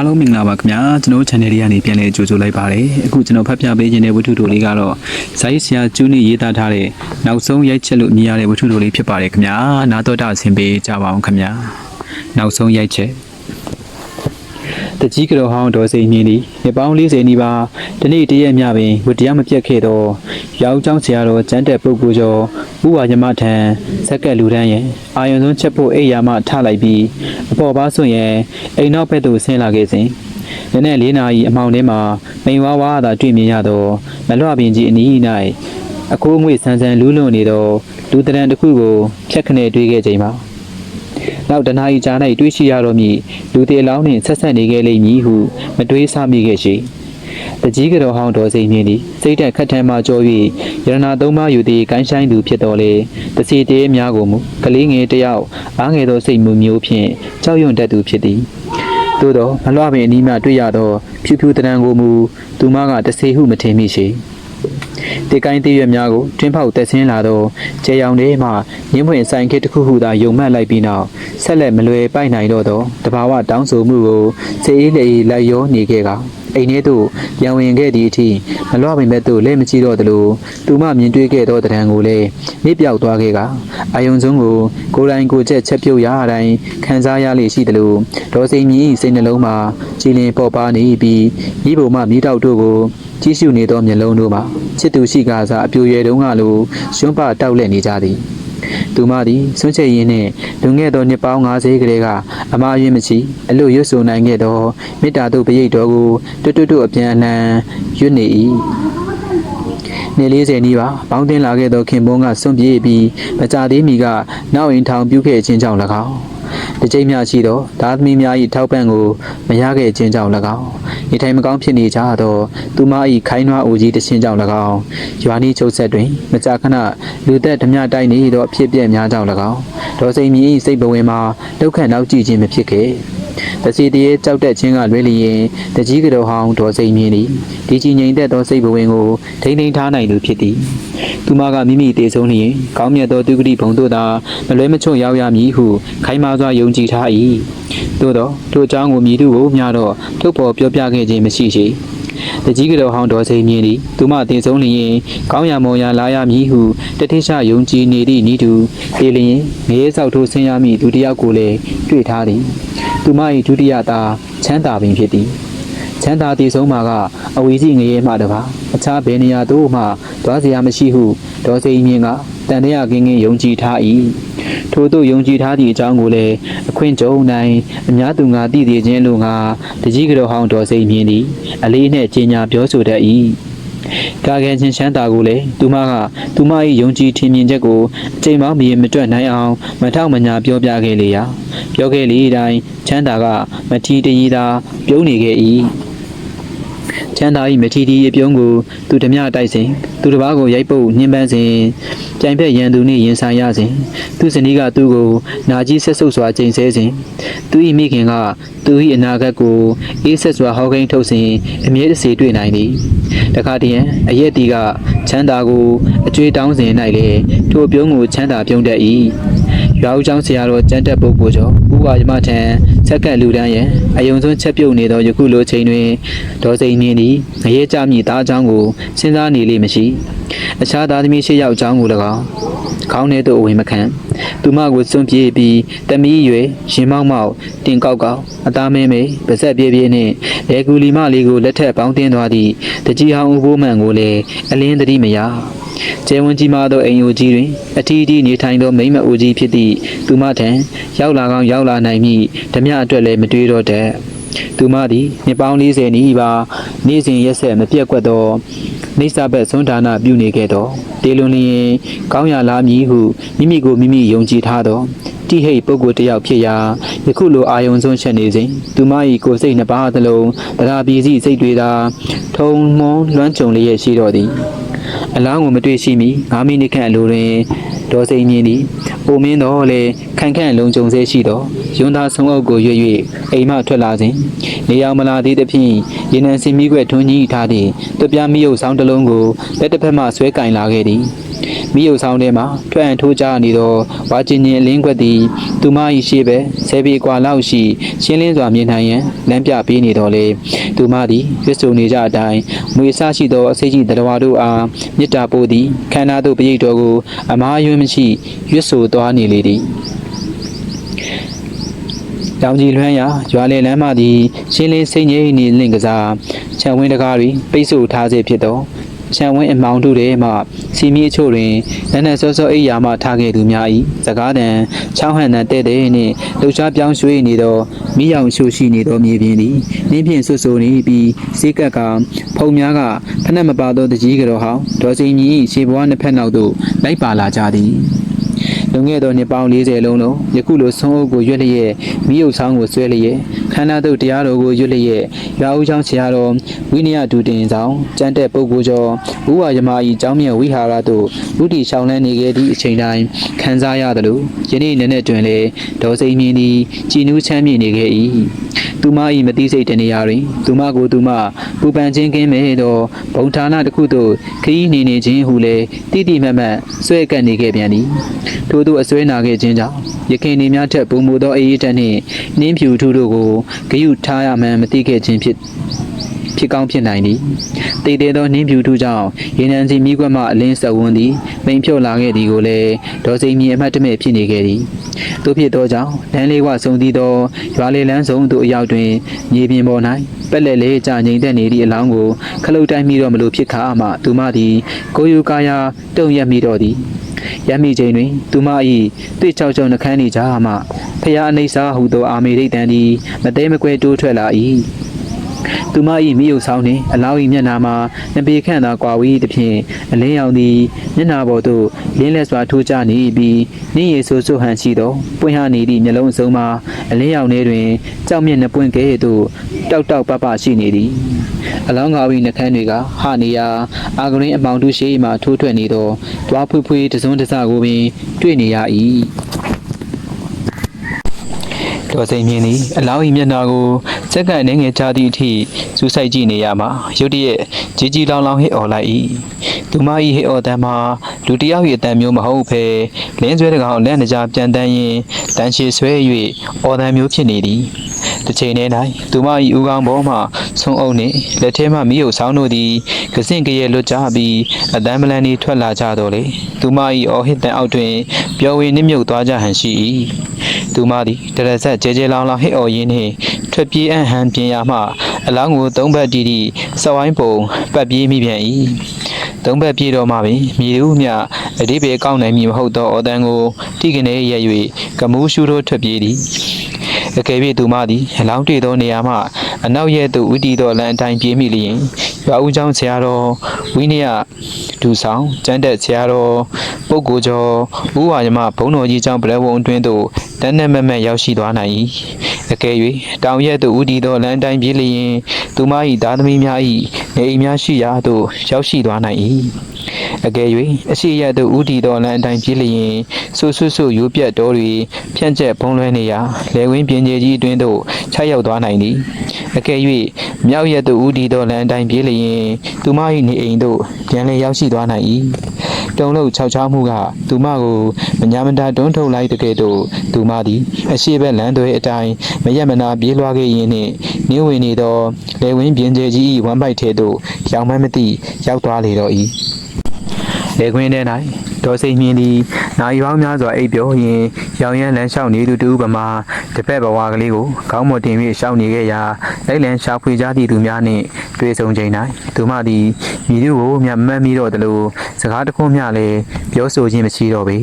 အားလုံးမင်္ဂလာပါခင်ဗျာကျွန်တော် channel လေးကနေပြန်လည်ကြိုဆိုလိုက်ပါတယ်အခုကျွန်တော်ဖတ်ပြပေးခြင်းတဲ့ဝတ္ထုတိုလေးကတော့ဇိုင်းဆရာကျူးနေရေးသားထားတဲ့နောက်ဆုံးရိုက်ချက်လို့မြင်ရတဲ့ဝတ္ထုတိုလေးဖြစ်ပါတယ်ခင်ဗျာနာတော်တာအဆင်ပေးကြပါအောင်ခင်ဗျာနောက်ဆုံးရိုက်ချက် တကြီးကတော်ဟောင်းဒေါ်စိန်မြင့်သည်နှစ်ပေါင်း40နီးပါးတနေ့တရက်မြပင်ဝတရားမပြတ်ခဲ့သောရောင်ကျောင်းဆရာတော်ကျန်းတဲ့ပုဂ္ဂိုလ်ကျော်ဥပါယမထံဇက်ကက်လူတန်းရဲ့အာယုံဆုံးချက်ဖို့အိယာမထလိုက်ပြီးအပေါ်ပါဆိုရင်အိမ်နောက်ဘက်သို့ဆင်းလာခဲ့စဉ်နည်းနည်းလေးနာရီအမှောင်ထဲမှာမိန်ဝါဝါသာတွေ့မြင်ရသောမလွပင်ကြီးအနီး၌အကိုးငွေဆန်းဆန်းလူးလွန်နေသောလူတရန်တစ်ခုကိုဖြတ်ခနဲ့တွေ့ခဲ့ချိန်မှာ နောက်တနာရီကြာ၌တွေ့ရှိရတော့မည်လူတေအလောင်းနှင့်ဆက်ဆက်နေခဲ့လိမ့်မည်ဟုမတွေးဆမိခဲ့ရှိတကြီးကတော်ဟောင်းတော်စိန်မြင့်သည်စိတ်တက်ခတ်ထမ်းမှကြော၍ရတနာသုံးပါးယူသည်ကိုင်းဆိုင်သူဖြစ်တော်လေတစီတေးများကိုမူကလေးငယ်တစ်ယောက်အားငယ်သောစိတ်မှုမျိုးဖြင့်ကြောက်ရွံ့တတ်သူဖြစ်သည်သို့တော့မလွှပင်အနီးမှတွေ့ရသောဖြူဖြူတရံကိုမူသူမကတဆေဟုမထင်မိရှိ တေကိုင်းသေးရွက်များကိုတွင်းဖောက်တက်ဆင်းလာသောကျေရောင်ထဲမှရင်းဖွင့်ဆိုင်ခစ်တစ်ခုခုသာယုံမှတ်လိုက်ပြီးနောက်ဆက်လက်မလွယ်ပိုက်နိုင်တော့သောတဘာဝတောင်းဆိုမှုကိုစေအေးလေလိုက်ရောနေခဲ့ကအိမ်ထဲသို့ပြန်ဝင်ခဲ့သည့်အထိမလွှပင်ဘက်သို့လဲမကြည့်တော့သလိုသူမမြင်တွေ့ခဲ့သောတရံကိုလည်းမြစ်ပြောက်သွားခဲ့ကအာယုံစုံကိုကိုယ်တိုင်ကိုယ်ချက်ချက်ပြုတ်ရအတိုင်းခံစားရလေရှိသလိုဒေါ်စိန်မြင့်စိတ်နှလုံးမှာကြည်လင်ပေါ်ပါနေပြီးမိဘုံမှမိတောက်တို့ကိုကြည့်ရှုနေသောမျက်လုံးတို့မှာ ချစ်သူရှိကားစားအပြိုရွယ်တုံးကလိုရွှန်းပတောက်လက်နေကြသည်သူမသည်ဆွန့်ချက်ရင်းနှင့်လူငယ်သောနှစ်ပေါင်း90ကလေးကအမားရင်မချီအလို့ရွတ်ဆိုနိုင်ခဲ့သောမေတ္တာတို့ပရိတ်တော်ကိုတွတ်တွတ်တွတ်အပြန်အလှန်ရွတ်နေ၏နေ40နီးပါပေါင်းတင်လာခဲ့သောခင်ပွန်းကစွန့်ပြေးပြီးမကြသေးမီကနောက်ရင်ထောင်ပြုခဲ့ခြင်းကြောင့်၎င်း တစ်ချိန်မျှရှိသောသားသမီးများ၏ထောက်ပံ့ကိုမရခဲ့ခြင်းကြောင့်၎င်းနေထိုင်မကောင်းဖြစ်နေကြသောသူမ၏ခိုင်းနွားအိုကြီးတစ်ခြင်းကြောင့်၎င်းရွာနီးချုပ်ဆက်တွင်မကြာခဏလူသက်ဓမြတိုက်နေသောအဖြစ်အပျက်များကြောင့်၎င်းဒေါ်စိန်မြင့်၏စိတ်ဘဝင်မှာဒုက္ခနောက်ကြည့်ခြင်းမဖြစ်ခဲ့ တစီတရေကြောက်တက်ခြင်းကလွဲလျင်တကြီးကတော်ဟောင်းဒေါ်စိန်မြင့်သည်ဒီကြီးငိမ်သက်သောစိတ်ဘဝင်ကိုထိမ့်ထိန်ထားနိုင်သူဖြစ်သည်သူမကမိမိတည်ဆုံးလျင်ကောင်းမြတ်သောသူဂတိဘုံတို့သာမလွဲမချွတ်ရောက်ရမည်ဟုခိုင်မာစွာယုံကြည်ထား၏သို့သောထိုအကြောင်းကိုမြည်သူကိုမျှတော့ထုတ်ဖော်ပြောပြခဲ့ခြင်းမရှိရှိ တကြီးကတော်ဟောင်းတော်စိန်မြင့်သည်သူမတည်ဆုံးလျင်ကောင်းရမော်ရလာရမည်ဟုတတိရှယုံကြည်နေသည့်ဤသူတည်လျင်ငရဲဆောက်ထိုးဆင်းရမည်သူတစ်ယောက်ကိုလည်းတွေ့ထားသည်သူမ၏ဒုတိယသားချမ်းသာပင်ဖြစ်သည်ချမ်းသာတည်ဆုံးမှာကအဝီစီငရဲမှတပါအခြားဘယ်နေရာသို့မှသွားစရာမရှိဟုဒေါ်စိန်မြင့်က တန်တရားကင်းကင်းယုံကြည်ထား၏ထို့သို့ယုံကြည်ထားသည့်အကြောင်းကိုလည်းအခွင့်ကြုံနိုင်အများသူငါသိသေးခြင်းလို့ငါတကြီးကတော်ဟောင်းဒေါ်စိန်မြင့်သည်အလေးနှင့်ကြီးညာပြောဆိုတတ်၏ကာကယ်ချင်းချမ်းသာကိုလည်းသူမကသူမ၏ယုံကြည်ထင်မြင်ချက်ကိုအချိန်မောင်းမရင်မတွက်နိုင်အောင်မထောက်မညာပြောပြခဲ့လေရာပြောခဲ့လေအတိုင်းချမ်းသာကမထီတရီသာပြုံးနေခဲ့၏ ချမ်းသာ၏မထီတီအပြုံးကိုသူဓမြတိုက်စဉ်သူတစ်ပါးကိုရိုက်ပုတ်ညှင်းပန်းစဉ်ကြိုင်ဖက်ရန်သူနှင့်ရင်ဆိုင်ရစဉ်သူဇနီးကသူ့ကိုနာကြီးဆက်ဆုပ်စွာချိန်ဆစဉ်သူ၏မိခင်ကသူ၏အနာဂတ်ကိုအေးဆက်စွာဟောကိန်းထုတ်စဉ်အမြဲတစေတွေ့နိုင်သည်တခါတည်းရန်အရက်တီကချမ်းသာကိုအကျွေးတောင်းစဉ်၌လေထိုအပြုံးကိုချမ်းသာပြုံးတတ်၏ ရွာဦးကျောင်းဆရာတော်ကျမ်းတက်ပုဂ္ဂိုလ်ကျော်ဥပါယမထံစက္ကန့်လူတန်းရဲ့အယုံဆုံးချက်ပြုတ်နေသောယခုလိုချိန်တွင်ဒေါ်စိန်မြင့်သည်ငရဲကြမိသားအကြောင်းကိုစဉ်းစားနေလိမ့်မရှိအခြားသားသမီးရှစ်ယောက်အကြောင်းကို၎င်းခေါင်းထဲသို့အဝင်မခံသူမကိုစွန့်ပြေးပြီးတမီးရွယ်ရင်မောက်မောက်တင်ကောက်ကောက်အသားမဲမဲပါဇက်ပြေးပြေးနှင့်လေကူလီမလေးကိုလက်ထက်ပေါင်းတင်းသွားသည့်တကြီးဟောင်းဦးဘိုးမှန်ကိုလည်းအလင်းသတိမရ ကျဲဝန်းကြီးမားသောအိမ်အိုကြီးတွင်အထီးထီးနေထိုင်သောမိမအိုကြီးဖြစ်သည့်သူမထံရောက်လာကောင်းရောက်လာနိုင်မည်ဓမြအတွက်လည်းမတွေးတော့တတ်သူမသည်နှစ်ပေါင်း40နီးပါးနေ့စဉ်ရက်ဆက်မပြတ်ကွက်သောနေစာဘက်သွန်းဌာနပြုနေခဲ့သောတေလွန်လျင်ကောင်းရလာမည်ဟုမိမိကိုမိမိယုံကြည်ထားသောတိဟိတ်ပုဂ္ဂိုလ်တစ်ယောက်ဖြစ်ရာယခုလိုအာယုံဆုံးချက်နေစဉ်သူမ၏ကိုယ်စိတ်နှစ်ပါးသလုံးတရားပြည်စီစိတ်တွေသာထုံမွန်လွမ်းကြုံလျက်ရှိတော်သည် အလောင်းကိုမတွေ့ရှိမီ9မိနစ်ခန့်အလိုတွင်ဒေါ်စိန်မြင့်သည်ပုံမင်းတော်လေခန့်ခန့်လုံခြုံစေရှိသောယွန်းသားဆုံးအုပ်ကိုရွ၍အိမ်မှထွက်လာစဉ်နေအောင်မလာသေးသဖြင့်ရေနံစင်မီခွဲထွန်းကြီးထားသည့်တပြားမီးရုပ်ဆောင်တစ်လုံးကိုလက်တစ်ဖက်မှဆွဲကင်လာခဲ့သည် မိယုတ်ဆောင်ထဲမှထွက်အံထိုးကြနေသောဝါကျင်ကျင်အလင်းခွက်သည်သူမ၏ရှေ့ဘက်ဆယ်ပေကွာလောက်ရှိရှင်းလင်းစွာမြင်နိုင်ရန်လမ်းပြပေးနေတော်လေသူမသည်ရွတ်ဆိုနေကြအတိုင်းမွေဆရှိသောအစိတ်ကြီးတရဝါတို့အားမေတ္တာပို့သည်ခန္ဓာတို့ပရိတ်တော်ကိုအမားယွင်းမရှိရွတ်ဆိုသွားနေလေသည်တောင်ကြီးလွှမ်းရာရွာလေလမ်းမသည်ရှင်းလင်းစိတ်ငြိမ်နေလင့်ကစားခြံဝင်းတကားတွင်ပိတ်ဆို့ထားစေဖြစ်သော ခြံဝင်းအမောင်တို့ထဲမှစီမီအချို့တွင်လက်နက်စောစောအိယာမှထားခဲ့သူများ၏စကားတန်ချောင်းဟန်တန်တဲ့တဲ့နှင့်လှူရှားပြောင်းရွှေ့နေသောမိရောင်ရှို့ရှိနေသောမြေပြင်သည်နင်းဖြင့်ဆွဆူနေပြီးစေးကက်ကဖုံများကဖက်နှက်မပါသောတကြီးကြော်ဟောင်းဒေါ်စိန်ကြီး၏ရှေဘွားနှစ်ဖက်နောက်သို့လိုက်ပါလာကြသည် လွန်ခဲ့သောနှစ်ပေါင်း40လုံးလုံးယခုလိုဆုံးအုပ်ကိုရွတ်လျက်မိယုတ်ဆောင်ကိုဆွဲလျက်ခန္ဓာတို့တရားတော်ကိုရွတ်လျက်ရွာဦးချောင်းဆရာတော်ဝိနည်းဒုတင်ဆောင်ကျမ်းတဲ့ပုဂ္ဂိုလ်ကျော်ဘုရားယမကြီးကျောင်းမြတ်ဝိဟာရတို့ဥတီရှောင်းလန်းနေခဲ့သည့်အချိန်တိုင်းခံစားရသလိုယနေ့နေ့နဲ့တွင်လည်းဒေါ်စိန်မြင့်သည်ကြည်နူးချမ်းမြေ့နေခဲ့၏သူမ၏မတိစိတ်တနေရာတွင်သူမကိုသူမပူပန်ခြင်းကင်းမဲ့သောဘုံဌာနတစ်ခုသို့ခရီးနေနေခြင်းဟုလည်းတိတိမတ်မတ်ဆွဲကပ်နေခဲ့ပြန်သည်ထို့သူအစွဲနာခဲ့ခြင်းကြောင့်ရခင်နေများထက်ပုံမူသောအေးအေးတက်နှင့်နင်းဖြူထူတို့ကိုဂယုထားရမှန်းမသိခဲ့ခြင်းဖြစ် ဖြစ်ကောင်းဖြစ်နိုင်သည်တည်တဲ့သောနင်းဖြူထူကြောင့်ရေနံစီမိကွက်မှအလင်းဆက်ဝန်းသည်မိန်ဖြုတ်လာခဲ့သည်ကိုလည်းဒေါ်စိန်မြေအမှတ်တမဲ့ဖြစ်နေခဲ့သည်တို့ဖြစ်သောကြောင့်လမ်းလေးဝဆုံသည့်သောရွာလေလန်းစုံသို့အရောက်တွင်မြေပြင်ပေါ်၌ပက်လက်လေးကြာငိမ်သက်နေသည့်အလောင်းကိုခလုတ်တိုင်းမိတော့မလို့ဖြစ်ခါမှသူမသည်ကိုယူကာယာတုံရက်မိတော့သည်ရမ်းမိချိန်တွင် သူမ၏တွေ့ချောက်ချောက်နှခမ်းနေကြမှဖျားအနိစ္စဟုသောအာမေရိတ်တန်သည်မသေးမကွဲတိုးထွက်လာ၏ သူမ၏မိယုတ်ဆောင်နှင့်အလောင်း၏မျက်နှာမှာနှစ်ပေခန့်သာကွာဝေးသဖြင့်အလင်းရောင်သည်မျက်နှာပေါ်သို့လင်းလက်စွာထိုးကျနေပြီးနှင်းရည်ဆူဆူဟန်ရှိသောပွင့်ဟနေသည့်မျက်လုံးအစုံမှာအလင်းရောင်ထဲတွင်ကြောက်မြင့်နှစ်ပွင့်ကဲ့သို့တောက်တောက်ပပရှိနေသည်အလောင်းကား၏နှခမ်းတွေကဟနေရာအာဂရင်းအမောင်တုရှိမှထိုးထွက်နေသောတွားဖွေးဖွေးတစွန်းတစကိုပင်တွေ့နေရ၏ တော်စိန်မြင်းသည်အလောင်း၏မျက်နှာကိုစက္ကန့်နှငယ်ချသည့်အထိစူးစိုက်ကြည့်နေရမှာရုတ်တရက်ကြီးကြီးလောင်လောင်ဟစ်អော်လိုက်၏သူမ၏ဟစ်អော်တမ်းမှာလူတစ်ယောက်၏အတန်မျိုးမဟုတ်ဘဲလင်းဆွဲတကောင်လက်နှကြားပြန်တန်းရင်တန်ရှည်ဆွဲ၍အော်တန်မျိုးဖြစ်နေသည် တစ်ချိန်တည်း၌သူမ၏ဦးခေါင်းပေါ်မှဆုံးအုပ်နှင့်လက်ထဲမှမိယုတ်ဆောင်တို့သည်ကစင့်ကရဲလွတ်ကြပြီးအတန်းမလန်ဤထွက်လာကြတော့လေသူမ၏အော်ဟစ်တန်အောက်တွင်ပျော်ဝေနှိမ့်မြုပ်သွားကြဟန်ရှိ၏သူမသည်တရဆက်ကျဲကျဲလောင်လောင်ဟစ်အော်ရင်းနှင့်ထွက်ပြေးအံ့ဟန်ပြင်ရာမှအလောင်းကိုသုံးဘက်တီးတီစဝိုင်းပုံပတ်ပြေးမိပြန်၏သုံးဘက်ပြေးတော့မှပင်မြေဦးမြအဒီပေကောက်နိုင်မည်မဟုတ်သောအော်တန်ကိုတိကနေရ၍ကမူးရှူတို့ထွက်ပြေးသည် အကယ်၍သူမသည်အလောင်းတွေ့သောနေရာမှအနောက်ရဲ့သို့ဝီတီသောလမ်းအတိုင်းပြေးမိလျင်ရွာဦးကျောင်းဆရာတော်ဝိနည်းဒူဆောင်ကျမ်းတက်ဆရာတော်ပုဂ္ဂိုလ်ကျော်ဥဝါယမဘုံတော်ကြီးကျောင်းဗရဝုံအတွင်းသို့တန်းနဲ့မက်မက်ရောက်ရှိသွားနိုင်၏အကယ်၍တောင်ရဲ့သို့ဝီတီသောလမ်းအတိုင်းပြေးလျင်သူမ၏သားသမီးများ၏နေအိမ်များရှိရာသို့ရောက်ရှိသွားနိုင်၏အကယ်၍အရှိရသို့ဥတီသောလမ်းအတိုင်းပြေးလျင်ဆူဆူဆူရိုးပြတ်တော်တွေဖြန့်ကျက်ဖုံးလွှဲနေရာလေဝင်းပြင်းကျဲကြီးအတွင်းသို့ခြားရောက်သွားနိုင်သည်အကယ်၍မြောက်ရက်သို့ဥတီသောလမ်းအတိုင်းပြေးလျင်သူမ၏နေအိမ်သို့ပြန်လည်ရောက်ရှိသွားနိုင်၏တုံလို့ခြောက်ချားမှုကသူမကိုမညာမတာတွန်းထုတ်လိုက်တဲ့ကဲ့သို့သူမသည်အရှိဘက်လမ်းသွဲအတိုင်းမရက်မနာပြေးလွှားခဲ့ရင်းနှင့်နင်းဝင်နေသောလေဝင်းပြင်းကျဲကြီး၏ဝမ်းပိုက်ထဲသို့ရောင်မန်းမသိရောက်သွားလေတော့၏လေခွင်းထဲ၌ဒေါ်စိန်မြင့်သည် နိုင်ပေါင်းများစွာအိပ်ပျော်ရင်းရောင်ရမ်းလမ်းလျှောက်နေသူတူပမာတစ်ဖက်ဘဝကလေးကိုခေါင်းမတင်၍ရှောက်နေခဲ့ရာလိုက်လံရှာဖွေကြသည့်သူများနှင့်တွေ့ဆုံချိန်၌သူမသည်မိသူကိုမျက်မှတ်မိတော့သလိုစကားတစ်ခုမျှလည်းပြောဆိုခြင်းမရှိတော့ပေ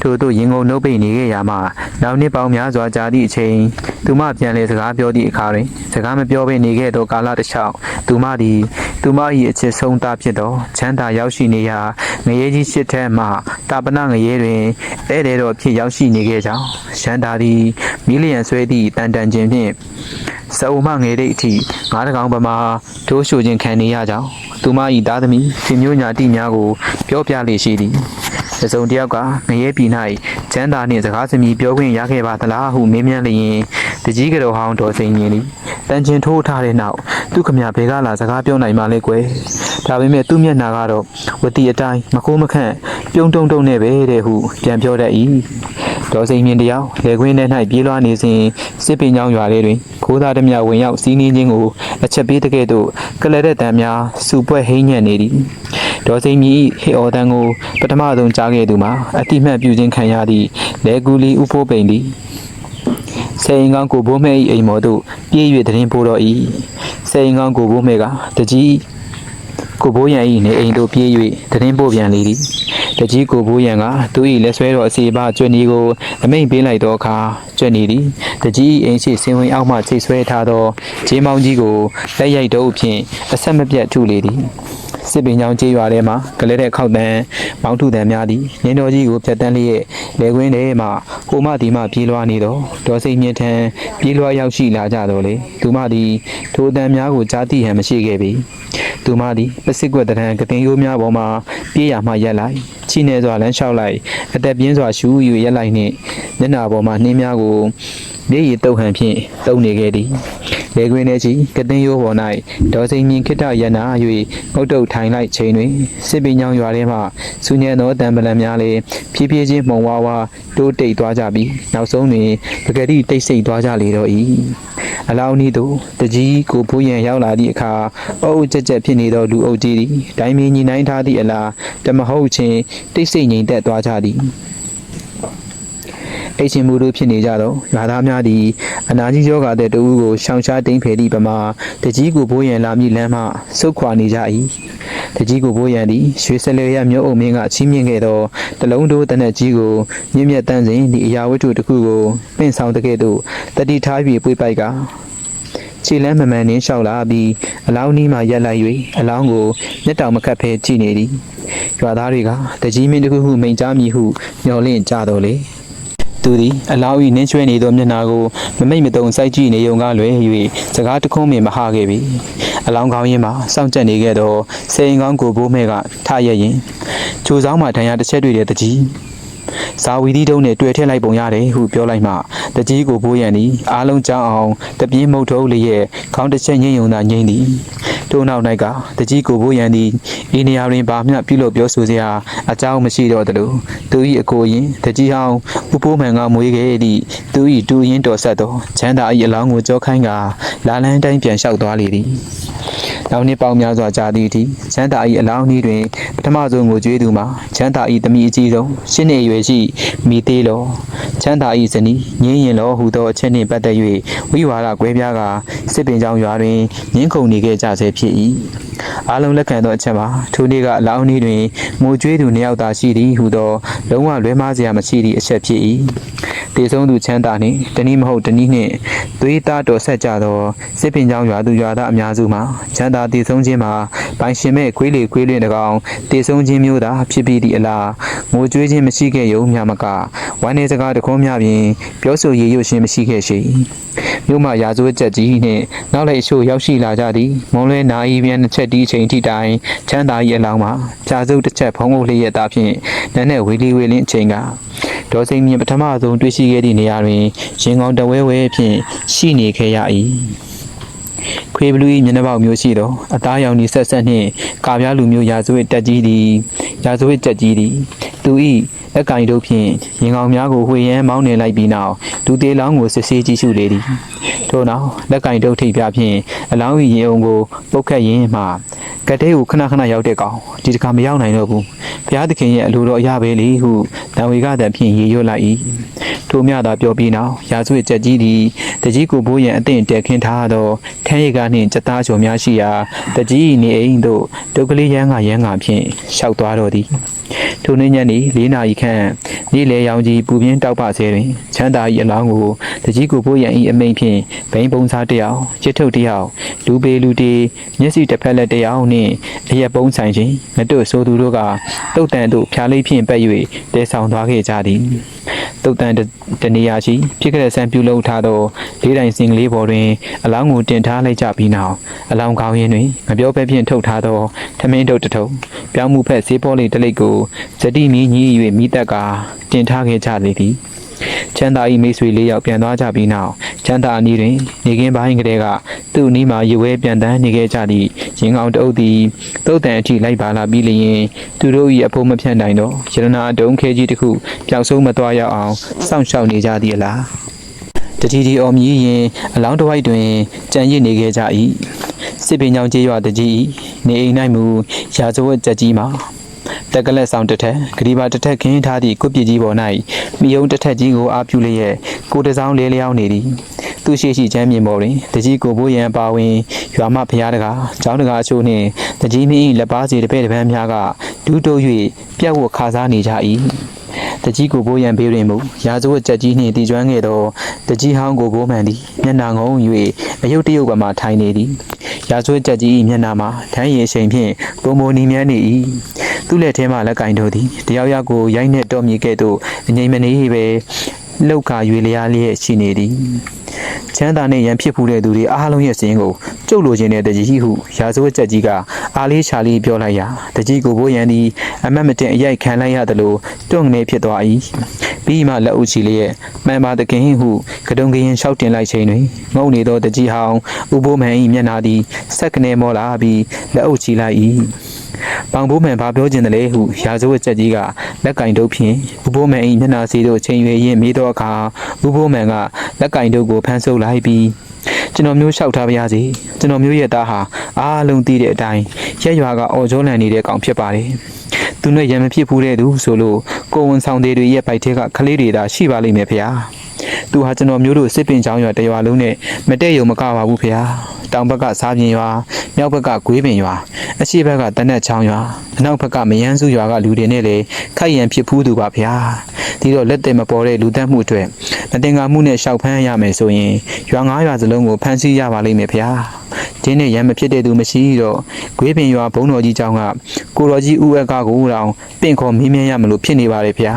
ထို့သို့ရင်ကုန်နှုတ်ပိတ်နေခဲ့ရာမှနောက်နှစ်ပေါင်းများစွာကြာသည့်အချိန်သူမပြန်လဲစကားပြောသည့်အခါတွင်စကားမပြောဘဲနေခဲ့သောကာလတစ်လျှောက်သူမသည်သူမ၏အချစ်ဆုံးသားဖြစ်သောချမ်းသာရောက်ရှိနေရာငရေကြီးရှစ်ထက်မှတာပနငရေတွင်ဧည့်သည်တော်ဖြစ်ရောက်ရှိနေခဲ့ကြောင်းရှမ်းသာသည်မီလီယံဆွဲသည့်တန်တန်ခြင်းဖြင့်စအုံမငယ်တဲ့အထိငါးတကောင်ပမာထိုးရှိုခြင်းခံနေရကြောင်းသူမ၏သားသမီးရှင်မျိုးညာတိများကိုပြောပြလေရှိသည် တစုံတစ်ယောက်ကငရဲပြည်၌ကျမ်းသာနှင့်စကားစမြည်ပြောခွင့်ရခဲ့ပါသလားဟုမေးမြန်းလျင်တကြီးကတော်ဟောင်းတော်စိန်မြင်သည်တန်ကျင်ထိုးထားတဲ့နောက်သူခမရဘဲကလာစကားပြောနိုင်မှလဲကွယ်ဒါပေမဲ့သူ့မျက်နှာကတော့ဝတီအတိုင်းမကိုးမခန့်ပြုံးတုံတုံနဲ့ပဲတဲ့ဟုပြန်ပြောတတ်၏ဒေါ်စိန်မြင့်တယောက်လေခွင်းထဲ၌ပြေးလွှားနေစဉ်စစ်ပင်ချောင်းရွာလေးတွင်ခိုးသားသည်ဝင်ရောက်စီးနှင်းခြင်းကိုအချက်ပေးတဲ့ကဲ့သို့ကလတဲ့တံများစုပွဲဟိမ့်ညံ့နေသည် ဒေါ်စိန်မြင့်၏ဟေအော်တန်ကိုပထမဆုံးကြားခဲ့သူမှာအတိမတ်ပြုခြင်းခံရသည့်လေကူလီဥဖိုးပိန်သည်စေရင်ကောင်းကိုဘိုးမဲ၏အိမ်မော်သို့ပြေး၍တရင်ပို့တော်၏စေရင်ကောင်းကိုဘိုးမဲကတကြီးကိုဘိုးရန်၏နေအိမ်သို့ပြေး၍တရင်ပို့ပြန်လေသည်တကြီးကိုဘိုးရန်ကသူ၏လက်ဆွဲတော်အစီအပါကျွတ်နီကိုအမိန်ပေးလိုက်သောအခါကျွတ်နီသည်တကြီး၏အိမ်ရှိစင်ဝင်အောက်မှချိတ်ဆွဲထားသောဂျင်းမောင်းကြီးကိုလက်ရိုက်တော့ဖြင့်အဆက်မပြတ်ထုလေသည် စစ်ပင်ချောင်းကျေးရွာထဲမှာကလေးတဲ့ခောက်တန်းမောင်းထုတန်းများသည်ငင်းတော်ကြီးကိုဖြတ်တန်းလျက်လေကွင်းထဲမှဟိုမဒီမှပြေးလွှားနေတော့ဒေါ်စိတ်မြင့်ထန်ပြေးလွှားရောက်ရှိလာကြတော့လေသူမသည်ထိုတန်းများကိုကြားသိဟန်မရှိခဲ့ပေသူမသည်ပစစ်ကွက်တရံကတင်ရိုးများပေါ်မှာပြေးရမှရက်လိုက်ချိနေစွာလမ်းလျှောက်လိုက်အသက်ပြင်းစွာရှူယူရက်လိုက်နှင့်မျက်နှာပေါ်မှာနှင်းများကိုမြေရည်တုပ်ဟန်ဖြင့်တုံနေခဲ့သည် လေကွင်းထဲချီကတင်ရိုးပေါ်၌ဒေါ်စိန်မြင့်ခိတ္တရနာ၍ငုတ်တုတ်ထိုင်လိုက်ချိန်တွင်စစ်ပင်ညောင်းရွာထဲမှစူညံသောတံပလံများလည်းဖြည်းဖြည်းချင်းမှုံဝါဝါတိုးတိတ်သွားကြပြီးနောက်ဆုံးတွင်ပကတိတိတ်ဆိတ်သွားကြလေတော့၏အလောင်းဤသို့တကြီးကိုဖိုးရန်ရောက်လာသည့်အခါအုပ်အုပ်ကြက်ကြက်ဖြစ်နေသောလူအုပ်ကြီးသည်ဒိုင်းမင်းညီနိုင်ထားသည့်အလားတမဟုတ်ချင်းတိတ်ဆိတ်ငြိမ်သက်သွားကြသည် အိတ်ချင်းမှုတို့ဖြစ်နေကြတော့ရွာသားများသည်အနာကြီးယောဂတဲ့တူဦးကိုရှောင်ရှားတိမ်ဖယ်သည့်ပမာတကြီးကိုဘိုးရန်လာမည့်လမ်းမှစုတ်ခွာနေကြ၏တကြီးကိုဘိုးရန်သည်ရွှေစလဲရမြို့အုံမင်းကချီးမြှင့်ခဲ့သောတလုံးတိုးတနက်ကြီးကိုမြင့်မြတ်တန်းစဉ်ဒီအရာဝတ္ထုတစ်ခုကိုပင့်ဆောင်တဲ့ကဲ့သို့တတိထား၍ပွေပိုက်ကခြေလမ်းမမှန်နှင်းလျှောက်လာပြီးအလောင်းနီးမှရက်လိုက်၍အလောင်းကိုမျက်တောင်မကပ်ဖဲကြည့်နေသည်ရွာသားတွေကတကြီးမင်းတစ်ခုခုမိန်ကြားမည်ဟုမျှော်လင့်ကြတော့လေ သူသည်အလောင်း၏နင်းချွဲနေသောမျက်နှာကိုမမိတ်မတုံစိုက်ကြည့်နေုံကလွယ်၍စကားတခုံးမင်မဟခဲ့ပြီအလောင်းကောင်းရင်မှာစောင့်ကြက်နေခဲ့သောစေရင်ကောင်းကိုဘိုးမဲကထရက်ရင်ချိုဆောင်မှဒဏ်ရာတစ်ချက်တွေ့တဲ့တကြီး ဇာဝီဒီတုံးနဲ့တွေ့ထည့်လိုက်ပုံရတယ်ဟုပြောလိုက်မှတကြီးကိုဘိုးရန်သည်အားလုံးကြောင်းအောင်တပြင်းမုတ်ထုံးလေးရဲ့ခေါင်းတစ်ချက်ငိမ့်ယုံသာငိမ့်သည်ထို့နောက်၌ကတကြီးကိုဘိုးရန်သည်ဤနေရာတွင်ဘာမျှပြုလုပ်ပြောဆိုစရာအကြောင်းမရှိတော့သလိုသူ၏အကိုရင်တကြီးဟောင်းဥပိုးမှန်ကမွေးခဲ့သည့်သူ၏တူရင်တော်ဆက်သောချမ်းသာ၏အလောင်းကိုကြောခိုင်းကလာလန်းတိုင်းပြန်လျှောက်သွားလေသည်နောက်နှစ်ပေါင်းများစွာကြာသည့်အထိချမ်းသာ၏အလောင်းဤတွင်ပထမဆုံးကိုကျွေးသူမှာချမ်းသာ၏တမိအကြီးဆုံးရှင်းနေရွယ်ရှိမိသေးလောချမ်းသာ၏ဇနီးငင်းရင်လောဟူသောအချက်နှင့်ပတ်သက်၍ဝိဝါဒကွဲပြားကစစ်ပင်ကြောင်ရွာတွင်ငင်းခုန်နေခဲ့ကြဆဲဖြစ်၏အားလုံးလက်ခံသောအချက်မှာထိုနေ့ကအလောင်းဤတွင်ငိုကြွေးသူနှစ်ယောက်သာရှိသည်ဟူသောလုံးဝလွဲမှားစရာမရှိသည့်အချက်ဖြစ်၏တေဆုံးသူချမ်းသာနှင့်တနည်းမဟုတ်တနည်းနှင့်သွေးသားတော်ဆက်ကြသောစစ်ပင်ကြောင်ရွာသူရွာသားအများစုမှာချမ်းသာတည်ဆုံးခြင်းမှာပိုင်ရှင်မဲ့ခွေးလေခွေးလွင်တကောင်တည်ဆုံးခြင်းမျိုးသာဖြစ်ပြီးသည့်အလား ငိုကြွေးခြင်းမရှိခဲ့ရုံမျှမကဝမ်းနေစကားတခုံးများပြင်ပြောဆိုရည်ရွတ်ခြင်းမရှိခဲ့ရှိမြို့မှာရာဇဝတ်ချက်ကြီးနှင့်နောက်လိုက်အချို့ရောက်ရှိလာကြသည်မုံလဲနာဤပြန်တစ်ချက်ဒီအချိန်ထိတိုင်ချမ်းသာ၏အလောင်းမှာကြာစုပ်တစ်ချက်ဖုံးဖို့လျက်သားဖြင့်နန်းနဲ့ဝီလီဝေလင်းအချိန်ကဒေါ်စိန်မြင့်ပထမဆုံးတွေ့ရှိခဲ့သည့်နေရာတွင်ရင်ကောင်တဝဲဝဲဖြင့်ရှိနေခဲ့ရ၏ခွေးဘလူး၏မျက်နှာပေါက်မျိုးရှိသောအသားရောင်ဤဆက်ဆက်နှင့်ကာပြားလူမျိုးရာဇဝတ်တက်ကြီးသည်ရာဇဝတ်တက်ကြီးသည် သူ၏လက်ကင်တို့ဖြင့်ရင်ကောင်များကိုဝှေရမ်းမောင်းနေလိုက်ပြီးနောက်ဒူသေးလောင်းကိုစစ်ဆေးကြည့်ရှုလေသည်ထို့နောက်လက်ကင်တို့ထိပ်ပြဖြင့်အလောင်း၏ရင်အုံကိုပုတ်ခတ်ရင်းမှကတဲ့ကိုခဏခဏရောက်တဲ့ကောင်ဒီတစ်ခါမရောက်နိုင်တော့ဘူးဘုရားသခင်ရဲ့အလိုတော်အရပဲလေဟုတန်ဝေကတံဖြင့်ရေရွတ်လိုက်၏ထိုမြသာပြောပြီးနောက်ရာဇဝတ်ချက်ကြီးသည်တကြီးကိုဘိုးရန်အသင့်တဲခင်းထားသောထန်းရိပ်ကနှင့်စက်သားချုံများရှိရာတကြီး၏နေအိမ်သို့ဒုက္ကလေးရန်ကရန်ကဖြင့်ရှောက်သွားတော့သည်ထိုနေ့ညနေ၄နာရီခန့်နေ့လေရောင်ကြီးပူပြင်းတောက်ပဆဲတွင်ချမ်းသာ၏အလောင်းကိုတကြီးကိုဖိုးရန်၏အမိန်ဖြင့်ဘိန်းပုံစားတစ်ယောက်ချစ်ထုတ်တစ်ယောက်လူပေလူတေမျက်စိတစ်ဖက်လက်တစ်ယောက်နှင့်အရက်ပုံးဆိုင်ခြင်းငတွတ်ဆိုသူတို့ကတုတ်တန်တို့ဖျားလေးဖြင့်ပက်၍တဲဆောင်သွားခဲ့ကြသည်တုတ်တန်တနေရာရှိဖြစ်ခဲ့တဲ့ဆံပြုလုပ်ထားသောလေးတိုင်စင်ကလေးပေါ်တွင်အလောင်းကိုတင်ထားလိုက်ကြပြီးနောက်အလောင်းကောင်းရင်းတွင်ငပြောပဲဖြင့်ထုတ်ထားသောထမင်းတုတ်တစ်ထုပ်ပြောင်းမှုဖက်ဆေးပေါ်လေးတစ်လိပ်ကိုဇတိမီညီ၍မိတက်ကတင်ထားခဲ့ကြလေသည်ချမ်းသာဤမိတ်ဆွေလေးယောက်ပြန်သွားကြပြီးနောက်ချမ်းသာအနီးတွင် နေကင်းပိုင်းကလေးကသူ့အနီးမှာရွေးပြန်တန်းနေခဲ့ကြသည့်ရင်ကောင်တအုပ်သည်တုတ်တန်အထိလိုက်ပါလာပြီးလျင်သူတို့၏အဖို့မဖြတ်နိုင်တော့ရတနာတုံးခဲကြီးတစ်ခုပျောက်ဆုံးမသွားရအောင်စောင့်ရှောက်နေကြသည်အလားတတိတီအော်မြည်ရင်အလောင်းတစ်ဝိုက်တွင်ကြံရစ်နေခဲ့ကြ၏စစ်ပင်ကြောင့်ကြေးရွာတကြီး၏နေအိမ်၌မူရာဇဝတ်ကြက်ကြီးမှာ တက်ကလက်ဆောင်တစ်ထက်ဂရီဘာတစ်ထက်ခင်းထားသည့်ကုပြစ်ကြီးပေါ်၌မိယုံတစ်ထက်ကြီးကိုအားပြုလျက်ကိုတစောင်းလဲလျောင်းနေသည်သူရှိရှိချမ်းမြေပေါ်တွင်တကြီးကိုဘိုးရန်ပါဝင်ရွာမဖျားတကားကျောင်းတကားအချို့နှင့်တကြီးမင်း၏လက်ပါစီတစ်ဖက်တစ်ပန်းများကဒူးတိုး၍ပြက်ဝတ်ခါစားနေကြ၏ တကြီးကိုဘိုးရန်ဘေးတွင်မူရာဇဝတ်ကြက်ကြီးနှင့်တည်ကျွမ်းခဲ့သောတကြီးဟောင်းကိုဘိုးမှန်သည်မျက်နှာငုံ၍အယုတ်တရုတ်ကမှထိုင်နေသည်ရာဇဝတ်ကြက်ကြီး၏မျက်နှာမှာထမ်းရည်အချိန်ဖြင့်ပုံမနီမြန်းနေ၏သူ့လက်ထဲမှလက်ကင်တို့သည်တယောက်ယောက်ကိုရိုက်နှက်တော်မြည်ကဲ့သို့အငိမ့်မနေပဲ လှုပ်ခါ၍လျားလျက်ရှိနေသည်ချမ်းသာနဲ့ရန်ဖြစ်ဖူးတဲ့သူတွေအားလုံးရဲ့စင်းကိုကျုပ်လိုချင်တဲ့တကြီးဟုရာဇဝတ်ချက်ကြီးကအားလေးချာလေးပြောလိုက်ရာတကြီးကိုဘိုးရန်သည်အမတ်မတင်အရိုက်ခံလိုက်ရသလိုတွန့်နေဖြစ်သွား၏ပြီးမှလက်အုပ်ချီလျက်မှန်ပါတခင်ဟုကတုံကရင်လျှောက်တင်လိုက်ချိန်တွင်ငုံနေသောတကြီးဟောင်းဥပိုးမန်၏မျက်နာသည်စက်ကနေမောလာပြီးလက်အုပ်ချီလိုက်၏ ပောင်ဘိုးမန်ဘာပြောချင်တယ်လဲဟုရာဇဝတ်ချက်ကြီးကလက်ကင်တုပ်ဖြင့်ဥပိုးမန်၏မျက်နာစီတို့ချိန်ရွယ်ရင်းမေးသောအခါဥပိုးမန်ကလက်ကင်တုပ်ကိုဖမ်းဆုပ်လိုက်ပြီးကျွန်တော်မျိုးလျှောက်ထားပါရစေကျွန်တော်မျိုးရဲ့သားဟာအားလုံးသိတဲ့အတိုင်းရက်ရွာကအော်ကြောလန်နေတဲ့ကောင်ဖြစ်ပါတယ်သူနဲ့ရံမဖြစ်ဘူးတဲ့သူဆိုလို့ကိုဝန်ဆောင်တွေရဲ့ဘိုက်ထဲကခလေးတွေသာရှိပါလိမ့်မယ်ဖေဟာ သူဟာကျွန်တော်မျိုးတို့စစ်ပင်ချောင်းရွာတရွာလုံးနဲ့မတဲ့ရုံမကပါဘူးဖေဟာတောင်ဘက်ကစားပြင်ရွာမြောက်ဘက်ကဂွေးပင်ရွာအရှေ့ဘက်ကတနက်ချောင်းရွာအနောက်ဘက်ကမယန်းစုရွာကလူတွေနဲ့လေခိုက်ရန်ဖြစ်ဖူးသူပါဖေဟာဒီတော့လက်တယ်မပေါ်တဲ့လူသက်မှုအတွက်မတင်ကားမှုနဲ့ရှောက်ဖမ်းရမယ်ဆိုရင်ရွာငါးရွာစလုံးကိုဖမ်းဆီးရပါလိမ့်မယ်ဖေဟာဒီနေ့ရံမဖြစ်တဲ့သူမရှိတော့ဂွေးပင်ရွာဘုံတော်ကြီးကျောင်းကကိုတော်ကြီးဦးအက်ကကိုတောင်ပင့်ခေါ်မင်းမြန်းရမလို့ဖြစ်နေပါတယ်ဖေဟာ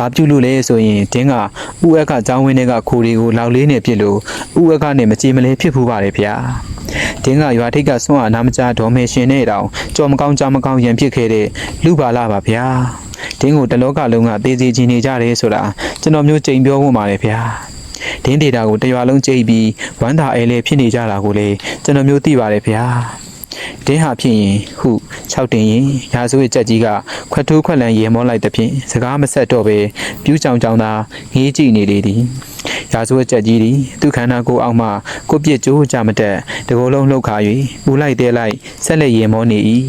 ဘာပြုလို့လဲဆိုရင်တင်းကဥအက်ကကျောင်းဝင်းတွေကခိုးတွေကိုလောက်လေးနဲ့ပြစ်လို့ဥအက်ကနေမကြည်မလဲဖြစ်ဖူးပါတယ်ဗျာတင်းကရွာထိပ်ကဆွမ်းအားနာမကြဒေါ်မေရှင်နဲ့တောင်ကြော်မကောင်းကြောင်မကောင်းရန်ဖြစ်ခဲ့တဲ့လူပါလာပါဗျာတင်းကိုတလောကလုံးကသေးသေးချင်းနေကြတယ်ဆိုတာကျွန်တော်မျိုးကြိမ်ပြောဖို့ပါတယ်ဗျာဒင်းဒေတာကိုတရွာလုံးကြိတ်ပြီးဝမ်းသာအဲလေဖြစ်နေကြတာကိုလေကျွန်တော်မျိုးသိပါတယ်ဗျာ တင်းဟာဖြစ်ရင်ဟု၆တင်ရင်ရာဇဝတ်ကြက်ကြီးကခွတ်ထိုးခွက်လန်ရေမောလိုက်သဖြင့်စကားမဆက်တော့ပဲပြူးကြောင်ကြောင်သာငေးကြည့်နေလေသည်ရာဇဝတ်ကြက်ကြီးသည်သူ့ခန္ဓာကိုယ်အောက်မှကိုပြစ်ကြိုးကြမတက်တကိုယ်လုံးလှုပ်ခါ၍ဦးလိုက်တဲလိုက်ဆက်လက်ရေမောနေ၏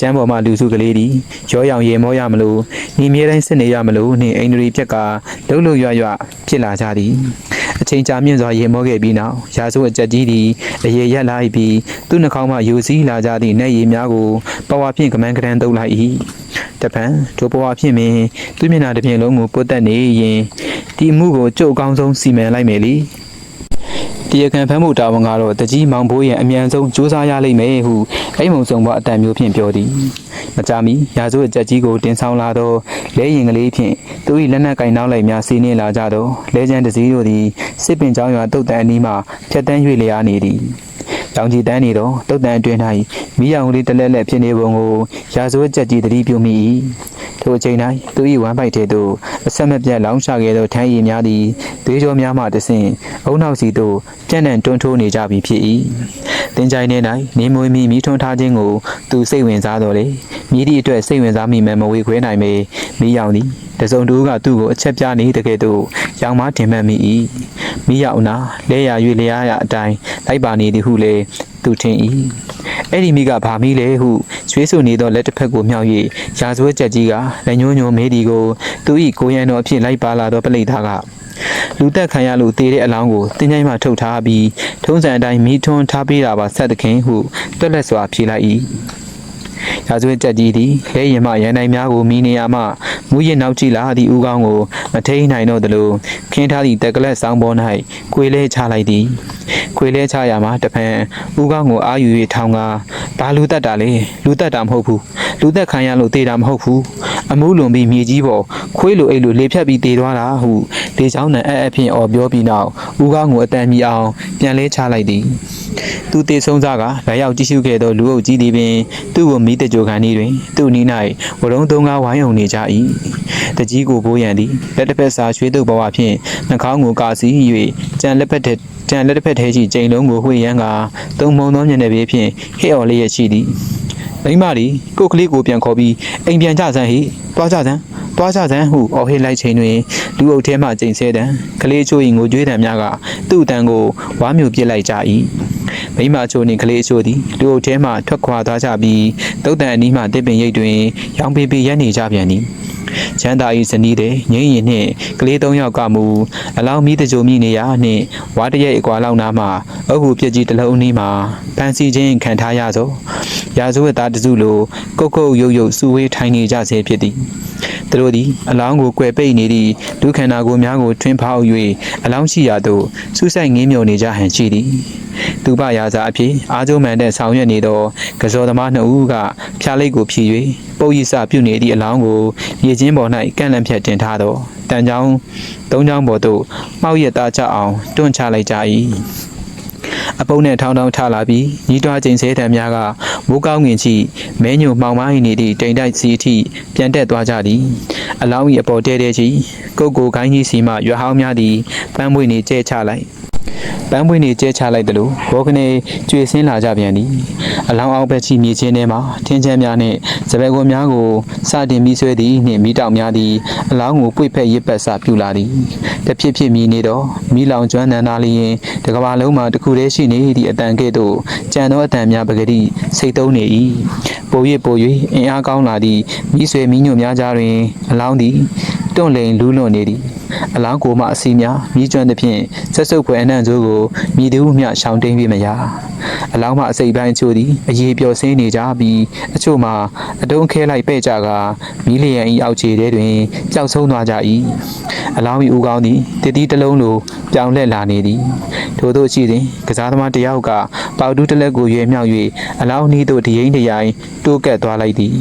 ကျမ်းပေါ်မှလူစုကလေးသည်ရောရောင်ရေမောရမလို့ညီမြဲတိုင်းစစ်နေရမလို့နှင့်အိန္ဒြေပြက်ကလှုပ်လှုပ်ရွရွဖြစ်လာကြသည်အချိန်ကြာမြင့်စွာရေမောခဲ့ပြီးနောက်ရာဇဝတ်ကြက်ကြီးသည်အရေရက်လာပြီးသူ့နှာခေါင်းမှယူစည်းလာကြသည့်နက်ရည်များကိုပဝါဖြင့်ကမန်းကရန်တုပ်လိုက်၏တပံဒိုပဝါဖြင့်ပင်သူ့မျက်နှာတစ်ပြင်လုံးကိုပုတ်တက်နေရင်ဒီအမှုကိုကြုတ်အကောင်းဆုံးစီမံလိုက်မယ်လေ တရားခံဖမ်းမှုတာဝန်ကတော့တကြီးမောင်ဘိုးရဲ့အမြန်ဆုံးစူးစမ်းရလိမ့်မယ်ဟုအိမ်မုံဆောင်ဘအတန်မျိုးဖြင့်ပြောသည်မကြမီရာဇဝတ်ကြက်ကြီးကိုတင်ဆောင်လာသောလဲရင်ကလေးဖြင့်သူ၏လက်နက်ကင်နောက်လိုက်များစီးနှင်းလာကြသောလဲချမ်းတစည်းတို့သည်စစ်ပင်ကျောင်းရွာတုတ်တန်အနီးမှဖြတ်တန်း၍လျားနေသည် တောင်ကြီးတန်းနေတော့တုတ်တန်အတွင်း၌မိရောင်ကလေးတစ်လက်လက်ဖြစ်နေပုံကိုရာဇဝတ်ကြက်ကြီးတတိပြုမိ၏ထိုအချိန်၌သူ၏ဝမ်းပိုက်ထဲသို့အဆက်မပြတ်လောင်းချခဲ့သောထမ်းရည်များသည်သွေးကြောများမှတဆင့်အုံနောက်စီသို့ပြန့်နှံ့တွန်းထိုးနေကြပြီဖြစ်၏တင်ကြိုင်ထဲ၌နေမွေးမီမိထွန်းထားခြင်းကိုသူစိတ်ဝင်စားတော်လေမိသည့်အတွက်စိတ်ဝင်စားမိမယ်မဝေခွဲနိုင်ပေမိရောင်သည် တစုံတူကသူ့ကိုအချက်ပြနေတကယ်တော့ရောင်မတင်မှတ်မိ၏မိရောင်နာလဲရ၍လျားရအတိုင်းလိုက်ပါနေသည်ဟုလေသူထင်၏အဲ့ဒီမိကဘာမိလဲဟုရွှေဆူနေသောလက်တစ်ဖက်ကိုမြောက်၍ရာဇဝတ်ချက်ကြီးကလက်ညှိုးညိုမေးသည်ကိုသူ၏ကိုရန်တော်အဖြစ်လိုက်ပါလာသောပလိတ်သားကလူသက်ခံရလို့တည်တဲ့အလောင်းကိုတင်းကြိုင်းမှထုတ်ထားပြီးထုံးစံအတိုင်းမီးထွန်းထားပေးတာပါဆက်သခင်ဟုတွက်လက်စွာဖြေလိုက်၏ ရာဇဝတ်ကြက်ကြီးသည်လဲရင်မှရန်တိုင်းများကိုမီးနေရမှမူရင်နောက်ကြည့်လာသည့်ဦးကောင်းကိုမထိန်နိုင်တော့သလိုခင်းထားသည့်တက်ကလက်ဆောင်ပေါ်၌ခွေလဲချလိုက်သည်ခွေလဲချရမှာတဖန်ဦးကောင်းကိုအာယူ၍ထောင်းကားဘာလူသက်တာလဲလူသက်တာမဟုတ်ဘူးလူသက်ခံရလို့တည်တာမဟုတ်ဘူးအမှုလွန်ပြီးမြေကြီးပေါ်ခွေးလိုအိတ်လိုလေဖြတ်ပြီးတည်သွားတာဟုလေချောင်းတန်အဲ့အဖြစ်အော်ပြောပြီးနောက်ဦးကောင်းကိုအတန်မီအောင်ပြန်လဲချလိုက်သည်သူတေဆုံးစားကလက်ရောက်ကြည့်ရှုခဲ့သောလူအုပ်ကြီးသည်ပင်သူ့ကိုမိတကြိုခံနေတွင် သူ့နီး၌ဝရုံသုံးကားဝိုင်းုံနေကြ၏တကြီးကိုဘိုးရန်သည်လက်တစ်ဖက်စာရွှေတုပ်ဘဝဖြင့်နှာခေါင်းကိုကာစီ၍ကြံလက်ဖက်တဲ့ကြံလက်တစ်ဖက်ထဲရှိကျိန်လုံးကိုဝှေ့ရန်ကသုံးမုံသောမျက်နှာပြေဖြင့်ဟဲ့အော်လျက်ရှိသည်မိမဒီကိုကလေးကိုပြန်ခေါ်ပြီးအိမ်ပြန်ကြစမ်းဟိတွားကြစမ်းတွားကြစမ်းဟုအော်ဟစ်လိုက်ချိန်တွင်လူအုပ်ထဲမှကျိန်ဆဲတံကလေးချိုးရင်ကိုကြွေးတံများကသူ့အတန်ကိုဝါမျိုးပစ်လိုက်ကြ၏ မိမချိုးနှင့်ကလေးချိုးသည်လူအုပ်ထဲမှထွက်ခွာသွားကြပြီးတုတ်တန်အနီးမှတစ်ပင်ရိပ်တွင် ရောင်ပေပေရက်နေကြပြန်သည်ချမ်းသာ၏ဇနီးတဲ့ငိမ့်ရင်နှင့်ကလေး၃ယောက်ကမူအလောင်းမီးတကြိုမိနေရနှင့်ဝါတရက်အကွာလောက်နားမှအုပ်ဟုပြက်ကြီးတစ်လုံးအနီးမှဖန်စီခြင်းခံထားရသောရာဇဝတ်သားတစုလိုကုတ်ကုတ်ရုပ်ရုပ်စူဝေးထိုင်နေကြဆဲဖြစ်သည် သူတို့သည်အလောင်းကိုကွယ်ပိတ်နေသည့်ဒုခန္ဓာကိုယ်များကိုထွင်းဖောက်၍အလောင်းရှိရာသို့စူးစိုက်ငင်းမြုံနေကြဟန်ရှိသည်သူပရာဇာအဖြစ်အာကျုံမှန်တဲ့ဆောင်ရွက်နေသောကစောသမားနှစ်ဦးကဖျားလိတ်ကိုဖြည့်၍ပုပ်ရိစပြုနေသည့်အလောင်းကိုမြေချင်းပေါ်၌ကန့်လန့်ဖြတ်တင်ထားသောတန်ချောင်းသုံးချောင်းပေါ်သို့မှောက်ရသားချအောင်တွန့်ချလိုက်ကြ၏ အပုံနဲ့ထောင်းထောင်းထလာပြီးညီးတွားချိန်ဆဲတံများကမိုးကောင်းငင်ချီမဲညိုမှောင်မိုင်းနေသည့်တိမ်တိုက်စီအထိပြန်တက်သွားကြသည်အလောင်း၏အပေါ်တဲတဲချီကုတ်ကိုခိုင်းကြီးစီမှရွက်ဟောင်းများသည်ပန်းပွေနေကျဲချလိုက် ပန်းပွင့်နေကျဲချလိုက်တယ်လို့ဘောကနေကျွေဆင်းလာကြပြန်သည်အလောင်းအောင်ဘက်ချီမြေချင်းထဲမှာထင်းချမ်းများနှင့်စပယ်ကွန်များကိုစတင်ပြီးဆွဲသည်နှင့်မိတောက်များသည်အလောင်းကိုပွေဖက်ရစ်ပတ်စပြူလာသည်တဖြစ်ဖြစ်မြည်နေတော့မိလောင်ကျွမ်းနန်းသားလျင်တကဘာလုံးမှာတစ်ခုတည်းရှိနေသည့်အတန်ကဲ့သို့ကြံသောအတန်များပကတိစိတ်သုံးနေ၏ပို၍ပို၍အင်အားကောင်းလာသည့်မိဆွေမိညွတ်များကြားတွင်အလောင်းသည် တွန့်လိန်လူးလွန်နေသည်အလောင်းကိုမှအစီများမြည်ကျွမ်းသဖြင့်ဆက်စုပ်ဖွယ်အနှံ့ကျိုးကိုမြည်သူမျှရှောင်တိန်ပြီးမရအလောင်းမှအစိပ်ပိုင်းအချို့သည်အရေးပျော်ဆင်းနေကြပြီးအချို့မှာအတုံးခဲလိုက်ပဲ့ကြကမီးလျံဤအောက်ခြေထဲတွင်ကြောက်ဆုံးသွားကြ၏အလောင်းဤဦးကောင်းသည်တည်တည်တစ်လုံးလိုပြောင်းလဲလာနေသည်ထို့သောရှိသည်ကစားသမားတစ်ယောက်ကပေါတူးတစ်လက်ကိုရွေမြောက်၍အလောင်းနီးသို့တရင်တရိုင်တိုးကပ်သွားလိုက်သည်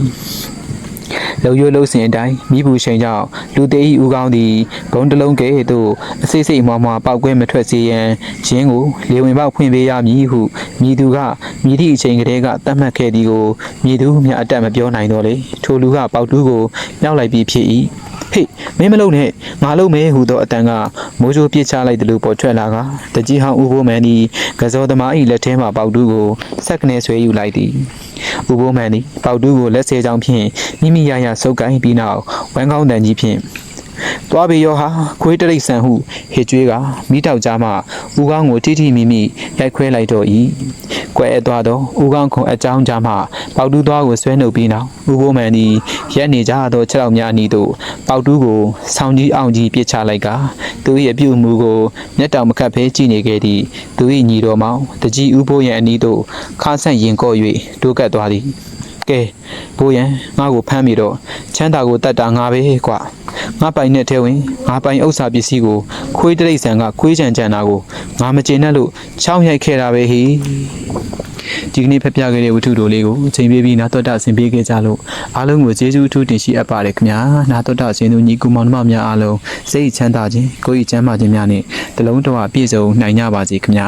လုံရွလုံစင်အတိုင်းမိဘူးရှိန်ကြောင့်လူသေးဤဦးကောင်းသည်ဂုံတစ်လုံးကဲ့သို့အစိတ်စိတ်မွားမွားပောက်ကွဲမထွက်စေရန်ဂျင်းကိုလေဝင်ပေါက်ဖွင့်ပေးရမည်ဟုမိသူကမိသည့်အချိန်ကလေးကတတ်မှတ်ခဲ့သည်ကိုမိသူမြအတက်မပြောနိုင်တော့လေထိုလူကပေါက်တူးကိုမြောက်လိုက်ပြီးဖြစ်၏ ဟေးမင်းမလုံနဲ့ငါလုံမဲဟူသောအတန်ကမိုးကြိုးပြစ်ချလိုက်တယ်လို့ပေါ်ထွက်လာကတကြီးဟောင်းဦးဘိုးမန်သည်ကစောသမား၏လက်ထဲမှပေါက်တူးကိုစက်ကနေဆွဲယူလိုက်သည်ဥပိုးမန်သည်ပေါက်တူးကိုလက်ဆဲချောင်းဖြင့်မိမိရရဆုပ်ကိုင်းပြီးနောက်ဝမ်းကောင်းတန်ကြီးဖြင့် သွားပြီရောဟာခွေးတရိတ်ဆန်ဟုဟစ်ကြွေးကမိတောက်ကြားမှဦးကောင်းကိုထိထိမိမိရိုက်ခွဲလိုက်တော့၏ကွဲအပ်သွားသောဦးကောင်းခုံအကြောင်းကြားမှပေါက်တူးသွားကိုဆွဲနှုတ်ပြီးနောက်ဥပိုးမန်သည်ရက်နေကြသောခြေထောက်များအနီးသို့ပေါက်တူးကိုဆောင်းကြီးအောင်ကြီးပစ်ချလိုက်ကသူ၏အပြုအမူကိုမျက်တောင်မခတ်ဖဲကြည့်နေခဲ့သည့်သူ၏ညီတော်မောင်တကြီးဥပိုးရန်အနီးသို့ခါဆန့်ရင်ကော့၍တိုးကပ်သွားသည် ကဲဘိုးရန်ငါ့ကိုဖမ်းပြီးတော့ချမ်းသာကိုတတ်တာငါပဲကွာငါပိုင်နဲ့ထဲဝင်ငါပိုင်ဥစ္စာပစ္စည်းကိုခွေးတရိတ်ဆန်ကခွေးချန်ချန်တာကိုငါမကျေနပ်လို့ချောင်းရိုက်ခဲ့တာပဲဟိဒီကနေ့ဖက်ပြခဲ့တဲ့ဝတ္ထုတို့လေးကိုအချိန်ပေးပြီးနာတော်တာဆင်ပေးခဲ့ကြလို့အားလုံးကိုကျေးဇူးအထူးတင်ရှိအပ်ပါတယ်ခင်ဗျာနာတော်တာရှင်တို့ညီကူမောင်နှမများအားလုံးစိတ်ချမ်းသာခြင်းကိုယ်ဤချမ်းသာခြင်းများနဲ့တလုံးတော်ပြည့်စုံနိုင်ကြပါစေခင်ဗျာ